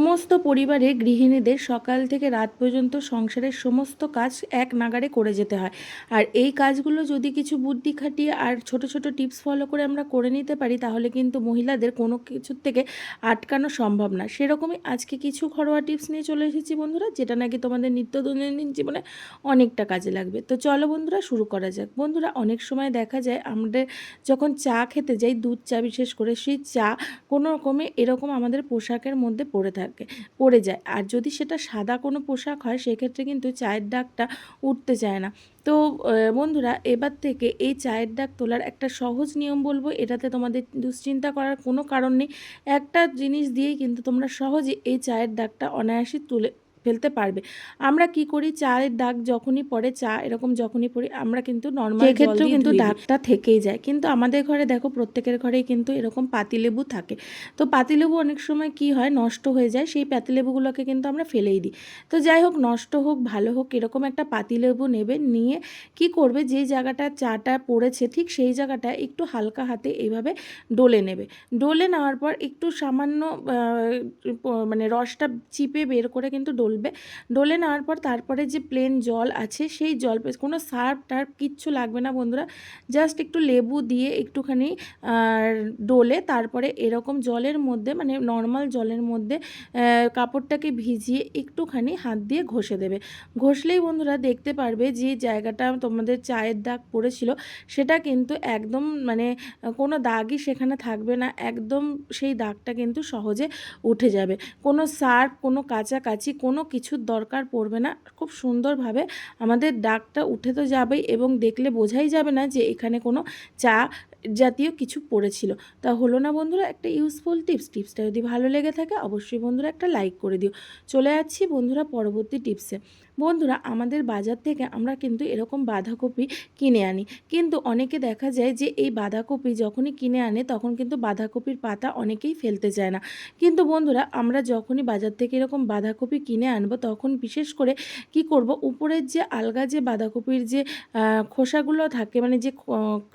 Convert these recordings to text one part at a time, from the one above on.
সমস্ত পরিবারের গৃহিণীদের সকাল থেকে রাত পর্যন্ত সংসারের সমস্ত কাজ এক নাগাড়ে করে যেতে হয়। আর এই কাজগুলো যদি কিছু বুদ্ধি খাটিয়ে আর ছোট ছোট টিপস ফলো করে আমরা করে নিতে পারি, তাহলে কিন্তু মহিলাদের কোনো কিছুর থেকে আটকানো সম্ভব না। সেরকমই আজকে কিছু ঘরোয়া টিপস নিয়ে চলে এসেছি বন্ধুরা, যেটা নাকি তোমাদের নিত্য দৈনন্দিন জীবনে অনেকটা কাজে লাগবে। তো চলো বন্ধুরা, শুরু করা যাক। বন্ধুরা, অনেক সময় দেখা যায় আমাদের যখন চা খেতে যাই, দুধ চা বিশেষ করে, সেই চা কোনো রকমে এরকম আমাদের পোশাকের মধ্যে পড়ে থাকে। পড়ে যায়। আর যদি সেটা সাদা কোনো পোশাক হয়, সেক্ষেত্রে কিন্তু চায়ের ডাকটা উঠতে চায় না। তো বন্ধুরা, এবার থেকে এই চায়ের ডাক তোলার একটা সহজ নিয়ম বলব, এটাতে তোমাদের দুশ্চিন্তা করার কোনো কারণ নেই। একটা জিনিস দিয়েই কিন্তু তোমরা সহজে এই চায়ের ডাকটা অনায়াসে তুলে ফেলতে পারবে। আমরা কি করি? চায়ের দাগ যখনই পড়ে চা এরকম যখনই পড়ি আমরা কিন্তু নর্মাল ক্ষেত্রেও কিন্তু দাগটা থেকেই যায়। কিন্তু আমাদের ঘরে দেখো প্রত্যেকের ঘরেই কিন্তু এরকম পাতিলেবু থাকে। তো পাতিলেবু অনেক সময় কি হয়? নষ্ট হয়ে যায়। সেই পাতিলেবুগুলোকে কিন্তু আমরা ফেলেই দিই। তো যাই হোক নষ্ট হোক ভালো হোক এরকম একটা পাতিলেবু নেবে নিয়ে কি করবে? যেই জায়গাটা চাটা পড়েছে ঠিক সেই জায়গাটা একটু হালকা হাতে এইভাবে ডলে নেবে। ডলে নেওয়ার পর একটু সামান্য মানে রসটা চিপে বের করে কিন্তু ডলবে, ডলে নেওয়ার পর তারপরে যে প্লেন জল আছে সেই জল কোনো সার্ফ টার্ফ কিচ্ছু লাগবে না বন্ধুরা। জাস্ট একটু লেবু দিয়ে একটুখানি ডোলে তারপরে এরকম জলের মধ্যে মানে নর্মাল জলের মধ্যে কাপড়টাকে ভিজিয়ে একটুখানি হাত দিয়ে ঘষে দেবে। ঘষলেই বন্ধুরা দেখতে পারবে যে জায়গাটা তোমাদের চায়ের দাগ পড়েছিল, সেটা কিন্তু একদম মানে কোনো দাগই সেখানে থাকবে না, একদম সেই দাগটা কিন্তু সহজে উঠে যাবে। কোনো সার্ফ, কোনো কাছাকাছি কোনো কিছুর দরকার পড়বে না। খুব সুন্দরভাবে আমাদের দাগটা উঠে তো যাবেই এবং দেখলে বোঝাই যাবে না যে এখানে কোনো চা জাতীয় কিছু পড়েছিল। তা হলো না বন্ধুরা, একটা ইউজফুল টিপস টিপসটা যদি ভালো লেগে থাকে, অবশ্যই বন্ধুরা একটা লাইক করে দিও। চলে যাচ্ছি বন্ধুরা পরবর্তী টিপসে বন্ধুরা, আমাদের বাজার থেকে আমরা কিন্তু এরকম বাঁধাকপি কিনে আনি। কিন্তু অনেকে দেখা যায় যে এই বাঁধাকপি যখনই কিনে আনে, তখন কিন্তু বাঁধাকপির পাতা অনেকেই ফেলতে চায় না। কিন্তু বন্ধুরা, আমরা যখনই বাজার থেকে এরকম বাঁধাকপি কিনে আনব, তখন বিশেষ করে কি করব, উপরের যে আলগা যে বাঁধাকপির যে খোসাগুলো থাকে মানে যে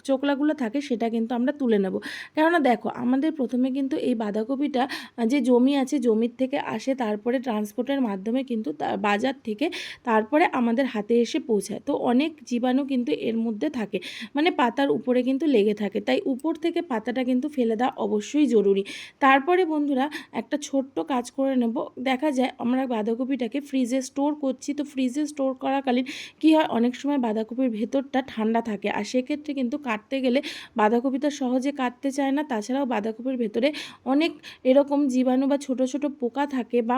চোকলাগুলো থাকে সেটা কিন্তু আমরা তুলে নেব। কেননা দেখো, আমাদের প্রথমে কিন্তু এই বাঁধাকপিটা যে জমি আছে, জমির থেকে আসে, তারপরে ট্রান্সপোর্টের মাধ্যমে কিন্তু বাজার থেকে তারপরে আমাদের হাতে এসে পৌঁছায়। তো অনেক জীবাণু কিন্তু এর মধ্যে থাকে। মানে পাতার উপরে কিন্তু লেগে থাকে। তাই উপর থেকে পাতাটা কিন্তু ফেলে দেওয়া অবশ্যই জরুরি। তারপরে বন্ধুরা, একটা ছোট্ট কাজ করে নেব। দেখা যায়, আমরা বাঁধাকপিটাকে ফ্রিজে স্টোর করছি। তো ফ্রিজে স্টোর করাকালীন কি হয়? অনেক সময় বাঁধাকপির ভেতরটা ঠান্ডা থাকে। আর সেক্ষেত্রে কিন্তু কাটতে গেলে বাঁধাকপিটা সহজে কাটতে চায় না, তাছাড়াও বাঁধাকপির ভেতরে অনেক এরকম জীবাণু বা ছোট ছোট পোকা থাকে বা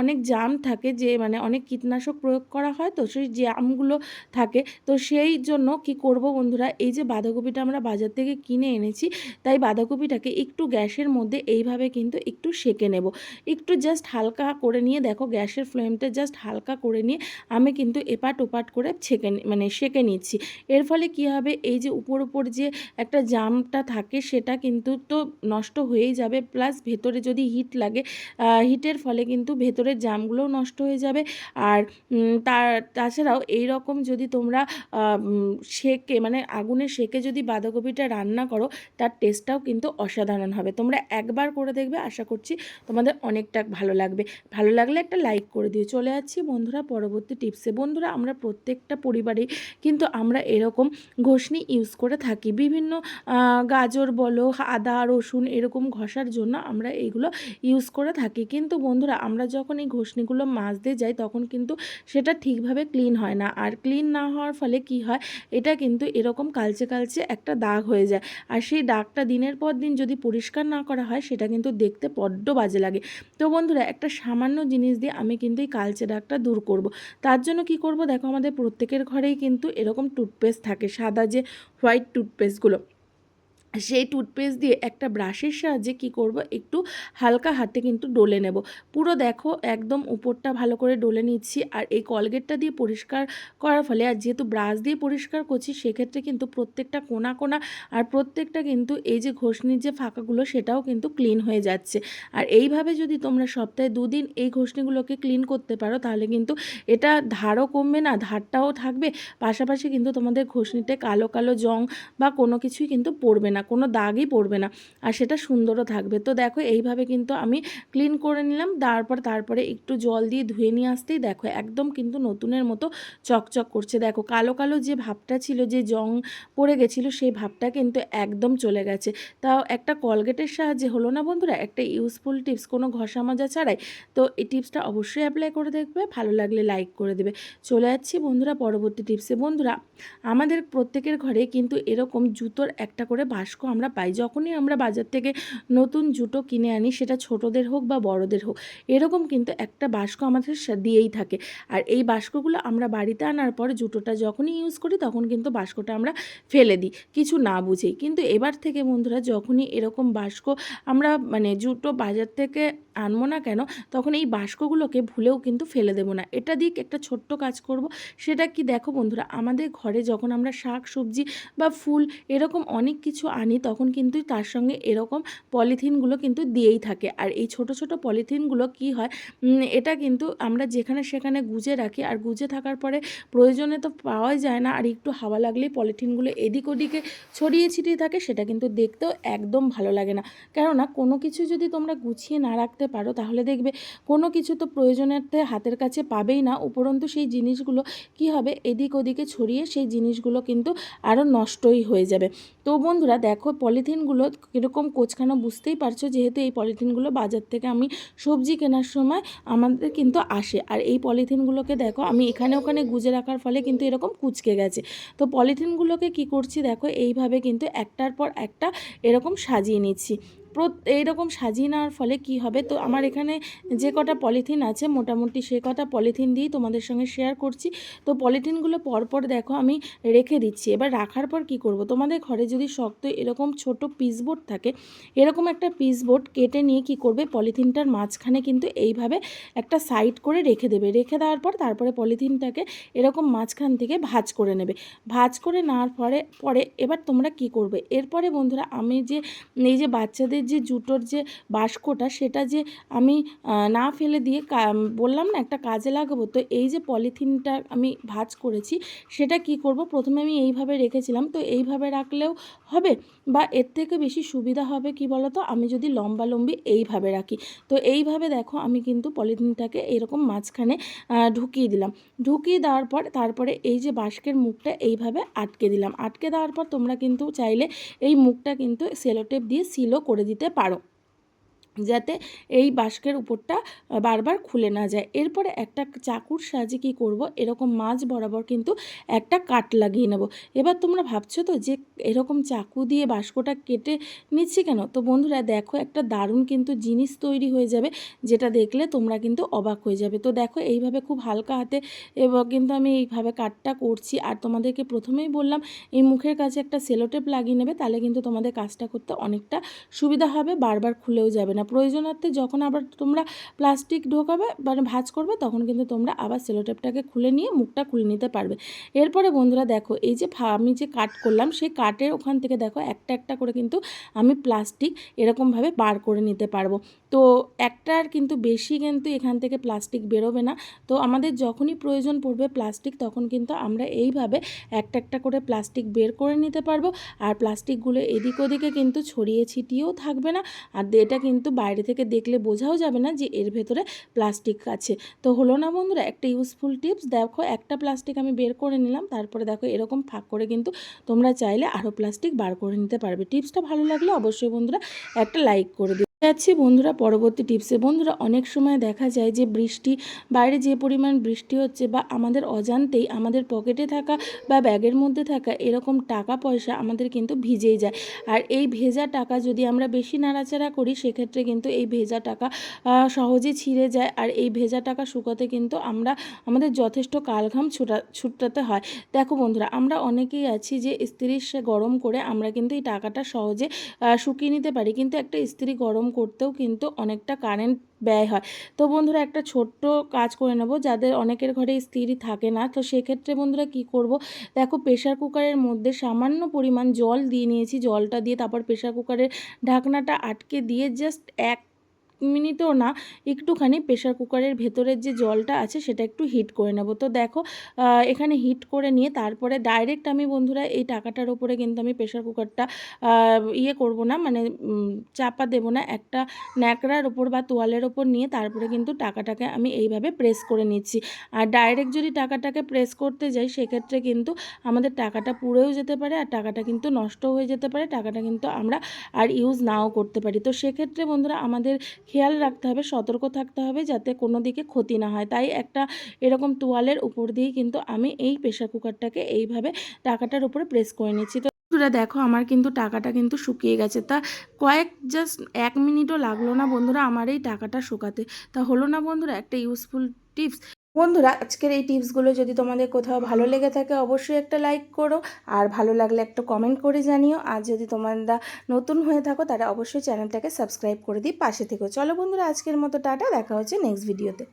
অনেক জাম থাকে যে মানে অনেক কীটনাশক প্রয়োগ করা হয়, তো সেই জামগুলো থাকে। তো সেই জন্য কি করব বন্ধুরা, এই যে বাঁধাকপিটা আমরা বাজার থেকে কিনে এনেছি, তাই বাঁধাকপিটাকে একটু গ্যাসের মধ্যে এইভাবে কিন্তু একটু সেকে নেব। একটু জাস্ট হালকা করে নিয়ে, দেখো গ্যাসের ফ্লেমটা জাস্ট হালকা করে নিয়ে আমি কিন্তু এপাট ওপাট করে ছেঁকে মানে সেকে নিচ্ছি। এর ফলে কি হবে, এই যে উপর উপর যে একটা জামটা থাকে সেটা কিন্তু তো নষ্ট হয়েই যাবে। প্লাস ভেতরে যদি হিট লাগে হিটের ফলে কিন্তু ভেতরের জামগুলোও নষ্ট হয়ে যাবে। আর তার, তাছাড়াও এই রকম যদি তোমরা সেকে মানে আগুনে সেকে যদি বাঁধাকপিটা রান্না করো, তার টেস্টটাও কিন্তু অসাধারণ হবে। তোমরা একবার করে দেখবে, আশা করছি তোমাদের অনেকটা ভালো লাগবে। ভালো লাগলে একটা লাইক করে দিও। চলে যাচ্ছি বন্ধুরা পরবর্তী টিপসে। বন্ধুরা, আমরা প্রত্যেকটা পরিবারেই কিন্তু আমরা এরকম ঘষনি ইউজ করে থাকি। বিভিন্ন আহ, গাজর বলো আদা রসুন এরকম ঘষার জন্য আমরা এইগুলো ইউজ করে থাকি। কিন্তু বন্ধুরা আমরা যখন এই ঘষনিগুলো মাজতে যাই তখন কিন্তু সেটা ঠিকভাবে ক্লিন হয় না। আর ক্লিন না হওয়ার ফলে কি হয় এটা কিন্তু এরকম কালচে কালচে একটা দাগ হয়ে যায়। আর সেই দাগটা দিনের পর দিন যদি পরিষ্কার না করা হয় সেটা কিন্তু দেখতে বড্ড বাজে লাগে। তো বন্ধুরা একটা সামান্য জিনিস দিয়ে আমি কিন্তু এই কালচে দাগটা দূর করব। তার জন্য কি করব? দেখো আমাদের প্রত্যেকের ঘরেই কিন্তু এরকম টুথপেস্ট থাকে। সাদা যে হোয়াইট টুথপেস্টগুলো ridículo সেই টুথপেস্ট দিয়ে একটা ব্রাশের সাহায্যে কি করব? একটু হালকা হাতে কিন্তু ডলে নেব। পুরো দেখো একদম উপরটা ভালো করে ডলে নিচ্ছি আর এই কলগেটটা দিয়ে পরিষ্কার করার ফলে, আর যেহেতু ব্রাশ দিয়ে পরিষ্কার করছি, সেক্ষেত্রে কিন্তু প্রত্যেকটা কোনা কোনা আর প্রত্যেকটা কিন্তু এই যে ঘষনির যে ফাঁকাগুলো, সেটাও কিন্তু ক্লিন হয়ে যাচ্ছে। আর এইভাবে যদি তোমরা সপ্তাহে দুদিন এই ঘষনিগুলোকে ক্লিন করতে পারো, তাহলে কিন্তু এটা ধারও কমবে না, ধারটাও থাকবে। পাশাপাশি কিন্তু তোমাদের ঘষনিতে কালো কালো জং বা কোনো কিছুই কিন্তু পড়বে না। না, কোনো দাগই পড়বে না, আর সেটা সুন্দরও থাকবে। তো দেখো এইভাবে কিন্তু আমি ক্লিন করে নিলাম, তারপর তারপরে একটু জল দিয়ে ধুয়ে নিয়ে আসতেই দেখো একদম কিন্তু নতুনের মতো চকচক করছে। দেখো কালো কালো যে ভাবটা ছিল, যে জং পড়ে গেছিল, সেই ভাবটা কিন্তু একদম চলে গেছে। তাও একটা কলগেটের সাহায্যে হলো না বন্ধুরা? একটা ইউজফুল টিপস কোনো ঘষা মাজা ছাড়াই। তো এই টিপসটা অবশ্যই অ্যাপ্লাই করে দেখবে, ভালো লাগলে লাইক করে দেবে। চলে যাচ্ছি বন্ধুরা পরবর্তী টিপসে বন্ধুরা, আমাদের প্রত্যেকের ঘরে কিন্তু এরকম জুতোর একটা করে বাস্ক আমরা পাই, যখনই আমরা বাজার থেকে নতুন জুতো কিনে আনি, সেটা ছোটদের হোক বা বড়দের হোক, এরকম কিন্তু একটা বাস্ক আমাদের দিয়েই থাকে। আর এই বাস্কগুলো আমরা বাড়িতে আনার পর জুতোটা যখনই ইউজ করি, তখন কিন্তু বাস্কটা আমরা ফেলে দিই, কিছু না বুঝেই। কিন্তু এবার থেকে বন্ধুরা, যখনই এরকম বাস্ক আমরা মানে জুতো বাজার থেকে আনব না কেন, তখন এই বাস্কগুলোকে ভুলেও কিন্তু ফেলে দেবো না। এটা দিক একটা ছোট্ট কাজ করব, সেটা কি দেখো বন্ধুরা, আমাদের ঘরে যখন আমরা শাক, সবজি বা ফুল, এরকম অনেক কিছু আনি তখন কিন্তু তার সঙ্গে এরকম পলিথিনগুলো কিন্তু দিয়েই থাকে। আর এই ছোট ছোট পলিথিনগুলো কি হয় এটা কিন্তু আমরা যেখানে সেখানে গুজে রাখি। আর গুজে থাকার পরে প্রয়োজনে তো পাওয়াই যায় না। আর একটু হাওয়া লাগলেই পলিথিনগুলো এদিক ওদিকে ছড়িয়ে ছিটিয়ে থাকে, সেটা কিন্তু দেখতেও একদম ভালো লাগে না। কেননা কোনো কিছু যদি তোমরা গুছিয়ে না রাখতে পারো, তাহলে দেখবে কোনো কিছু তো প্রয়োজনার্থে হাতের কাছে পাবেই না। উপরন্তু সেই জিনিসগুলো কি হবে, এদিক ওদিকে ছড়িয়ে সেই জিনিসগুলো কিন্তু আরও নষ্টই হয়ে যাবে। তো বন্ধুরা দেখো পলিথিনগুলো কীরকম কোচখানো বুঝতেই পারছ, যেহেতু এই পলিথিনগুলো বাজার থেকে আমি সবজি কেনার সময় আমাদের কিন্তু আসে। আর এই পলিথিনগুলোকে দেখো, আমি এখানে ওখানে গুজে রাখার ফলে কিন্তু এরকম কুচকে গেছে। তো পলিথিনগুলোকে কি করছি দেখো, এইভাবে কিন্তু একটার পর একটা এরকম সাজিয়ে নিচ্ছি। এইরকম সাজিয়ে নেওয়ার ফলে কি হবে? তো আমার এখানে যে কটা পলিথিন আছে, মোটামুটি সে কটা পলিথিন দিয়েই তোমাদের সঙ্গে শেয়ার করছি। তো পলিথিনগুলো পরপর দেখো আমি রেখে দিচ্ছি। এবার রাখার পর কি করব? তোমাদের ঘরে যদি শক্ত এরকম ছোট পিসবোর্ড থাকে, এরকম একটা পিসবোর্ড কেটে নিয়ে কি করবে? পলিথিনটার মাঝখানে কিন্তু এইভাবে একটা সাইড করে রেখে দেবে। রেখে দেওয়ার পর তারপরে পলিথিনটাকে এরকম মাঝখান থেকে ভাজ করে নেবে। ভাজ করে নেওয়ার পরে পরে এবার তোমরা কি করবে? এরপরে বন্ধুরা আমি যে, এই যে বাচ্চাদের যে জুটোর যে বাস্কটা সেটা যে আমি না ফেলে দিয়ে বললাম না, একটা কাজে লাগাবো। তো এই যে পলিথিনটা আমি ভাঁজ করেছি, সেটা কি করব? প্রথমে আমি এইভাবে রেখেছিলাম। তো এইভাবে রাখলেও হবে? বা এর থেকে বেশি সুবিধা হবে কি বলো তো আমি যদি লম্বা লম্বি এইভাবে রাখি। তো এইভাবে দেখো আমি কিন্তু পলিথিনটাকে এরকম মাঝখানে ঢুকিয়ে দিলাম। ঢুকিয়ে দেওয়ার পর তারপরে এই যে বাস্কের মুখটা এইভাবে আটকে দিলাম। আটকে দেওয়ার পর তোমরা কিন্তু চাইলে এই মুখটা কিন্তু সেলোটেপ দিয়ে সিলও করে দিতে পারো। যাতে এই বাস্কের উপরটা বারবার খুলে না যায়। এরপরে একটা চাকুর সাহায্যে কী করব? এরকম মাছ বরাবর কিন্তু একটা কাট লাগিয়ে নেব। এবার তোমরা ভাবছ তো যে এরকম চাকু দিয়ে বাস্কটা কেটে নিচ্ছি কেন? তো বন্ধুরা দেখো একটা দারুণ কিন্তু জিনিস তৈরি হয়ে যাবে, যেটা দেখলে তোমরা কিন্তু অবাক হয়ে যাবে। তো দেখো এইভাবে খুব হালকা হাতে এবং কিন্তু আমি এইভাবে কাটটা করছি। আর তোমাদেরকে প্রথমেই বললাম, এই মুখের কাছে একটা সেলোটেপ লাগিয়ে নেবে, তাহলে কিন্তু তোমাদের কাজটা করতে অনেকটা সুবিধা হবে, বারবার খুলেও যাবে না। প্রয়োজনার্থে যখন আবার তোমরা প্লাস্টিক ঢোকাবে মানে ভাঁজ করবে, তখন কিন্তু তোমরা আবার সেলোটেপটাকে খুলে নিয়ে মুখটা খুলে নিতে পারবে। এরপরে বন্ধুরা দেখো, এই যে আমি যে কাট করলাম, সেই কাটের ওখান থেকে দেখো একটা একটা করে কিন্তু আমি প্লাস্টিক এরকমভাবে বার করে নিতে পারব। তো একটার কিন্তু বেশি কিন্তু এখান থেকে প্লাস্টিক বেরোবে না। তো আমাদের যখনই প্রয়োজন পড়বে প্লাস্টিক তখন কিন্তু আমরা এইভাবে একটা একটা করে প্লাস্টিক বের করে নিতে পারব। আর প্লাস্টিকগুলো এদিক ওদিকে কিন্তু ছড়িয়ে ছিটিয়েও থাকবে না। আর এটা কিন্তু বাইরে থেকে দেখলে বোঝাও যাবে না যে এর ভেতরে প্লাস্টিক আছে। তো হলো না বন্ধুরা, একটা ইউজফুল টিপস দেখো, একটা প্লাস্টিক আমি বের করে নিলাম, তারপরে দেখো এরকম ফাঁক করে কিন্তু তোমরা চাইলে আরও প্লাস্টিক বার করে নিতে পারবে। টিপসটা ভালো লাগলে অবশ্যই বন্ধুরা, একটা লাইক করে দিও। যাচ্ছি বন্ধুরা পরবর্তী টিপসে। বন্ধুরা, অনেক সময় দেখা যায় যে বৃষ্টি, বাইরে যে পরিমাণ বৃষ্টি হচ্ছে বা আমাদের অজান্তেই আমাদের পকেটে থাকা বা ব্যাগের মধ্যে থাকা এরকম টাকা পয়সা আমাদের কিন্তু ভিজেই যায়। আর এই ভেজা টাকা যদি আমরা বেশি নাড়াচাড়া করি, সেক্ষেত্রে কিন্তু এই ভেজা টাকা সহজে ছিঁড়ে যায়। আর এই ভেজা টাকা শুকোতে কিন্তু আমরা, আমাদের যথেষ্ট কালঘাম ছুটা, ছুটাতে হয়। দেখো বন্ধুরা, আমরা অনেকেই আছি যে ইস্ত্রির সে গরম করে আমরা কিন্তু এই টাকাটা সহজে শুকিয়ে নিতে পারি। কিন্তু একটা ইস্ত্রি গরম করতেও কিন্তু অনেকটা কারেন্ট ব্যয় হয়। তো বন্ধুরা, একটা ছোট্ট কাজ করে নেব। যাদের অনেকের ঘরে স্ত্রী থাকে না, তো সেক্ষেত্রে বন্ধুরা কি করব? দেখো প্রেশার কুকারের মধ্যে সামান্য পরিমাণ জল দিয়ে নিয়েছি। জলটা দিয়ে তারপর প্রেশার কুকারের ঢাকনাটা আটকে দিয়ে জাস্ট এক মিনিটও না, একটুখানি প্রেশার কুকারের ভেতরের যে জলটা আছে সেটা একটু হিট করে নেব। তো দেখো এখানে হিট করে নিয়ে তারপরে ডাইরেক্ট আমি বন্ধুরা এই টাকাটার ওপরে কিন্তু আমি প্রেশার কুকারটা ইয়ে করব না মানে চাপা দেব না, একটা ন্যাকড়ার ওপর বা তোয়ালের ওপর নিয়ে তারপরে কিন্তু টাকাটাকে আমি এইভাবে প্রেস করে নিচ্ছি। আর ডাইরেক্ট যদি টাকাটাকে প্রেস করতে যাই, সেক্ষেত্রে কিন্তু আমাদের টাকাটা পুড়েও যেতে পারে আর টাকাটা কিন্তু নষ্ট হয়ে যেতে পারে, টাকাটা কিন্তু আমরা আর ইউজ নাও করতে পারি। তো সেক্ষেত্রে বন্ধুরা আমাদের খেয়াল রাখতে হবে, সতর্ক থাকতে হবে যাতে কোনো দিকে ক্ষতি না হয়। তাই একটা এরকম তোয়ালের উপর দিয়েই কিন্তু আমি এই প্রেশার কুকারটাকে এইভাবে টাকাটার উপরে প্রেস করে নিচ্ছি। তো বন্ধুরা দেখো আমার কিন্তু টাকাটা কিন্তু শুকিয়ে গেছে। তা কয়েক জাস্ট এক মিনিটও লাগল না বন্ধুরা আমার এই টাকাটা শুকাতে। তা হলো না বন্ধুরা একটা ইউজফুল টিপস বন্ধুরা, আজকের এই টিপসগুলো যদি তোমাদের কোথাও ভালো লেগে থাকে, অবশ্যই একটা লাইক করো। আর ভালো লাগলে একটা কমেন্ট করে জানিও। আর যদি তোমরা নতুন হয়ে থাকো তারা অবশ্যই চ্যানেলটাকে সাবস্ক্রাইব করে দিই পাশে থেকো। চলো বন্ধুরা, আজকের মতো টাটা। দেখা হচ্ছে নেক্সট ভিডিওতে।